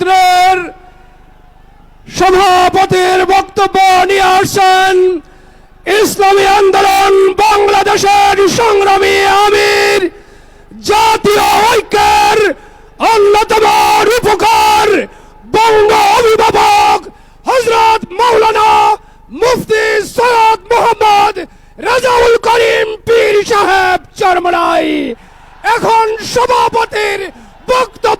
ছাত্রের সভাপতির বক্তব্য নিয়ে আসছেন ইসলামী আন্দোলন বাংলাদেশের সংগ্রামী আমির, জাতীয় ঐক্যের অন্যতম রূপকার বঙ্গ অভিভাবক হজরত মৌলানা মুফতি সৈয়দ মোহাম্মদ রাজাউল করিম পীর সাহেব চরমলাই এখন সভাপতির বক্তব্য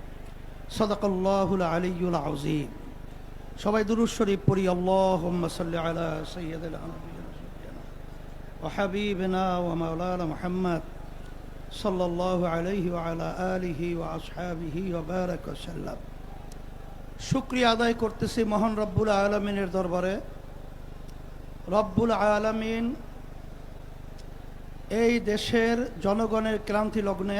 সদাকল্লাহুল সবাই দুরুদ শরীফ পড়ি, আল্লাহুম্মা সাল্লি আলা সাইয়্যিদিল আনবিয়্যিন ওয়া হাবিবিনা ওয়া মাওলানা মুহাম্মদ সাল্লাল্লাহু আলাইহি ওয়া আলা আলিহি ওয়া আসহাবিহি ওয়া বারাক ওয়া সাল্লাম। শুকরিয়া আদায় করতেছি মহান রব্বুল আলামিনের দরবারে। রব্বুল আলামিন এই দেশের জনগণের ক্রান্তি লগ্নে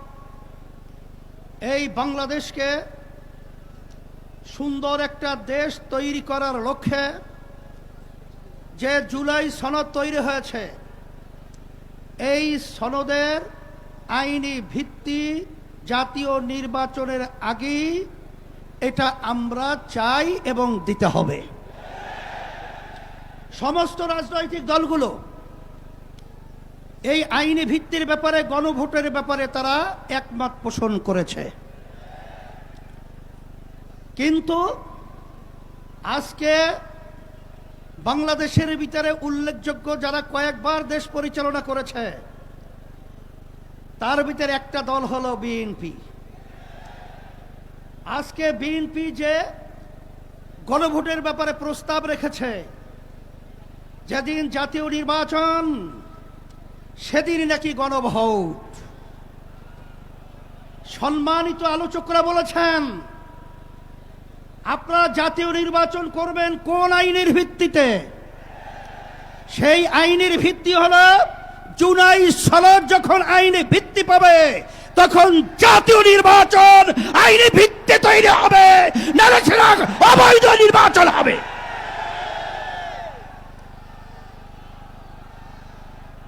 এই বাংলাদেশকে সুন্দর একটা দেশ তৈরি করার লক্ষ্যে যে জুলাই সনদ তৈরি হয়েছে, এই সনদের আইনি ভিত্তি জাতীয় নির্বাচনের আগেই এটা আমরা চাই এবং দিতে হবে। সমস্ত রাজনৈতিক দলগুলো এই আইনি ভিত্তির ব্যাপারে, গণভোটের ব্যাপারে তারা একমত পোষণ করেছে। কিন্তু আজকে বাংলাদেশের ভিতরে উল্লেখযোগ্য যারা কয়েকবার দেশ পরিচালনা করেছে, তার ভিতরে একটা দল হলো বিএনপি। আজকে বিএনপি যে গণভোটের ব্যাপারে প্রস্তাব রেখেছে, যেদিন জাতীয় নির্বাচন সেদিন নাকি গণভোট। সম্মানিত আলোচকরা বলেছেন, আপনারা জাতীয় নির্বাচন করবেন কোন আইনের ভিত্তিতে? সেই আইনের ভিত্তি হল, জুলাই সনদ যখন আইনে ভিত্তি পাবে, তখন জাতীয় নির্বাচন আইনি ভিত্তি তৈরি হবে। সেটা অবৈধ নির্বাচন হবে।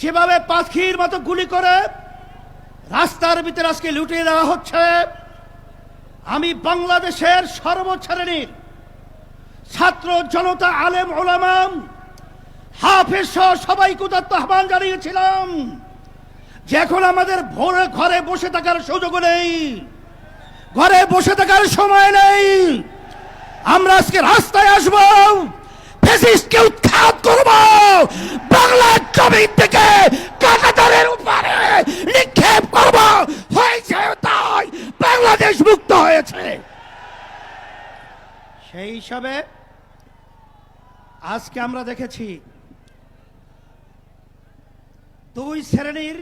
যেভাবে পাখির মতো গুলি করে রাস্তার ভিতরে আজকে লুটিয়ে দেওয়া হচ্ছে, আমি বাংলাদেশের সর্বশ্রেণীর ছাত্র জনতা আলেম ওলামাম হাফেজ সহ সবাই উদাত্ত আহ্বান জানিয়েছিলাম যে এখন আমাদের ভোরে ঘরে বসে থাকার সুযোগ নেই, ঘরে বসে থাকার সময় নেই। আমরা আজকে রাস্তায় আসব। ফ্যাসিস্টকে উৎখাত করব। বাংলার জমিন থেকে কাকাতারের উপরে নিক্ষেপ করব। হয়েছে তাই বাংলাদেশ মুক্ত হয়েছে। সেই হিসাবে আজকে আমরা দেখেছি দুই শ্রেণির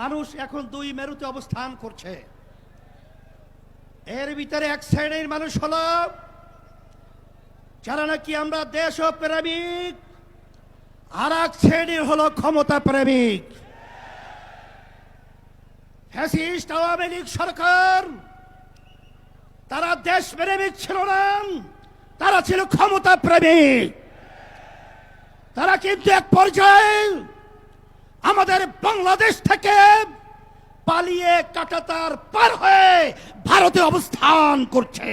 মানুষ এখন দুই মেরুতে অবস্থান করছে। এর ভিতরে এক শ্রেণির মানুষ হলো যারা নাকি আমরা দেশ প্রেমিক আর এক শ্রেণির হলো ক্ষমতা প্রেমিক। ফ্যাসিস্ট আওয়ামী লীগ সরকার, তারা দেশ প্রেমিক ছিল না, তারা ছিল ক্ষমতা প্রেমিক। তারা কিন্তু এক পর্যায়ে আমাদের বাংলাদেশ থেকে পালিয়ে কাটাতার পার হয়ে ভারতে অবস্থান করছে।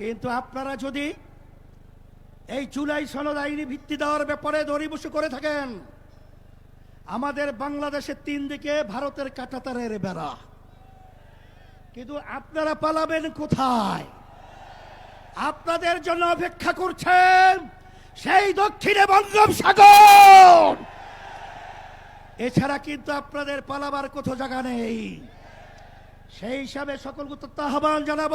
কিন্তু আপনারা যদি এই জুলাই সনদ আইনি ভিত্তি দেওয়ার ব্যাপারে দড়িবসু করে থাকেন, আমাদের বাংলাদেশের তিন দিকে ভারতের কাটাতারের বেড়া। কিন্তু আপনারা পালাবেন কোথায়? আপনাদের জন্য অপেক্ষা করছেন সেই দক্ষিণে বঙ্গোপসাগর এছাড়া কিন্তু আপনাদের পালাবার কোথাও জায়গা নেই। সেই হিসাবে সকল উত্তর আহ্বান জানাব।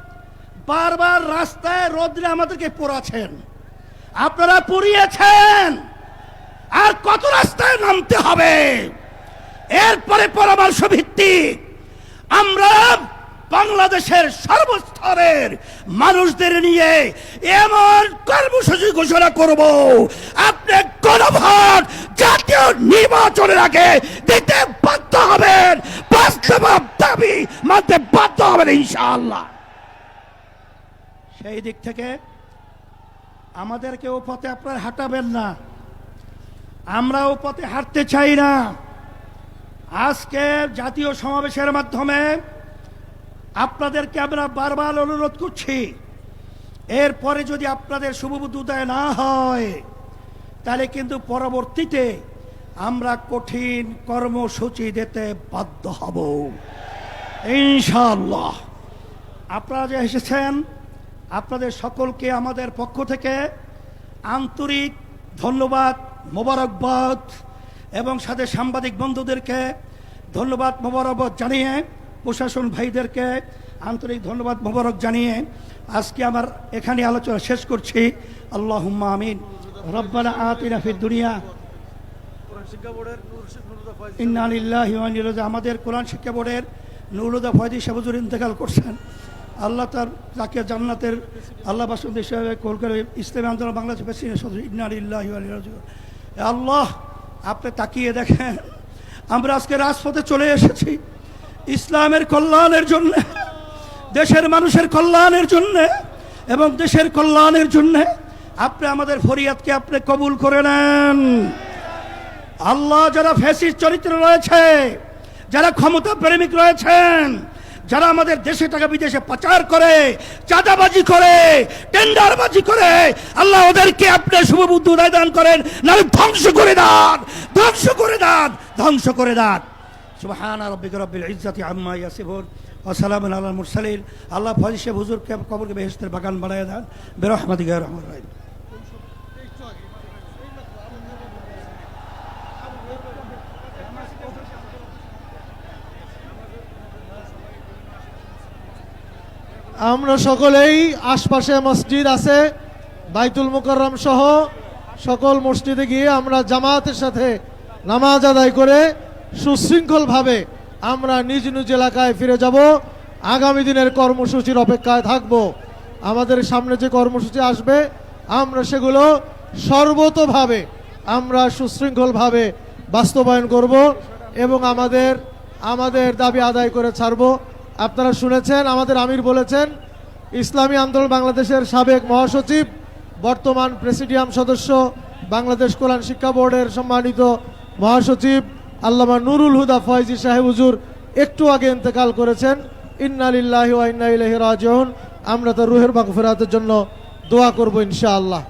বারবার রাস্তায় রোদ্রে আমাদেরকে পোড়াছেন আপনারা পুড়িয়েছেন। আর কত রাস্তায় নামতে হবে? এরপরে পরামর্শ ভিত্তিক আমরা বাংলাদেশের সর্বস্তরের মানুষদের নিয়ে এমন কর্মসূচি ঘোষণা করব। আপনি গণভোট জাতীয় নির্বাচনের আগে দিতে বাধ্য হবেন। বাস্তব দাবি মানতে বাধ্য হবেন ইনশাআল্লাহ। সেই দিক থেকে আমাদেরকে ও পথে আপনার হাঁটাবেন না। আমরা ও পথে হাঁটতে চাই না। আজকে জাতীয় সমাবেশের মাধ্যমে আপনাদেরকে আমরা বারবার অনুরোধ করছি, এরপরে যদি আপনাদের শুভবুদ্ধি উদয় না হয়, তাহলে কিন্তু পরবর্তীতে আমরা কঠিন কর্মসূচি দিতে বাধ্য হব। ইনশাআল্লাহ। আপনারা যে এসেছেন আপনাদের সকলকে আমাদের পক্ষ থেকে আন্তরিক ধন্যবাদ, মোবারকবাদ এবং সাথে সাংবাদিক বন্ধুদেরকে ধন্যবাদ, মোবারকবাদ জানিয়ে, প্রশাসন ভাইদেরকে আন্তরিক ধন্যবাদ, মোবারক জানিয়ে আজকে আমার এখানে আলোচনা শেষ করছি। আল্লাহ আমিন। রব্বানা আতিনা ফিদ দুনিয়া। আমাদের কোরআন শিক্ষা বোর্ডের নুরুদা ফয়দি সাবজুর ইন্তেকাল করছেন। আল্লাহ তার তাকে জান্নাতের আল্লাহ বাসুদ হিসাবে কলকাতা ইসলামী আন্দোলন বাংলাদেশ প্রেসিডেন্ট সদস্য। এ আল্লাহ, আপনি তাকিয়ে দেখেন, আমরা আজকে রাজপথে চলে এসেছি ইসলামের কল্যাণের জন্য, দেশের মানুষের কল্যাণের জন্য এবং দেশের কল্যাণের জন্য আপনি আমাদের ফরিয়াদকে আপনি কবুল করে নেন আল্লাহ যারা ফ্যাসিস্ট চরিত্র রয়েছে, যারা ক্ষমতা প্রেমিক রয়েছেন যারা আমাদের দেশে টাকা বিদেশে পাচার করে, চাঁদাবাজি করে, টেন্ডারবাজি করে, আল্লাহ ওদেরকে আপনি শুভবুদ্ধ উদয় দান করেন, নাহলে ধ্বংস করে দান, ধ্বংস করে দান, ধ্বংস করে দান। সুবহান রব্বিক রব্বিল ইজ্জাতি আম্মা ইয়াসিফুন, ওয়া সালামুন আলাল মুরসালিন। আল্লাহ ফজিল সাহেব হুজুরকে, কবরকে বেহেশতের বাগান বানায় দেন। বিরহমাতিকা রহমান রাহিম। আমরা সকলেই আশপাশে মসজিদ আছে, বাইতুল মুকাররম সহ সকল মসজিদে গিয়ে আমরা জামাতের সাথে নামাজ আদায় করে সুশৃঙ্খলভাবে আমরা নিজ নিজ এলাকায় ফিরে যাব। আগামী দিনের কর্মসূচির অপেক্ষায় থাকব। আমাদের সামনে যে কর্মসূচি আসবে, আমরা সেগুলো সর্বতভাবে আমরা সুশৃঙ্খলভাবে বাস্তবায়ন করব এবং আমাদের আমাদের দাবি আদায় করে ছাড়ব। আপনারা শুনেছেন, আমাদের আমির বলেছেন, ইসলামী আন্দোলন বাংলাদেশের সাবেক মহাসচিব, বর্তমান প্রেসিডিয়াম সদস্য, বাংলাদেশ কল্যাণ শিক্ষা বোর্ডের সম্মানিত মহাসচিব, আল্লামা নুরুল হুদা ফয়জি সাহেব হুজুর একটু আগে ইন্তেকাল করেছেন। ইন্নালিল্লাহি ইন্না আমরা তার রুহের মাগফিরাতের জন্য দোয়া করব ইনশাআল্লাহ।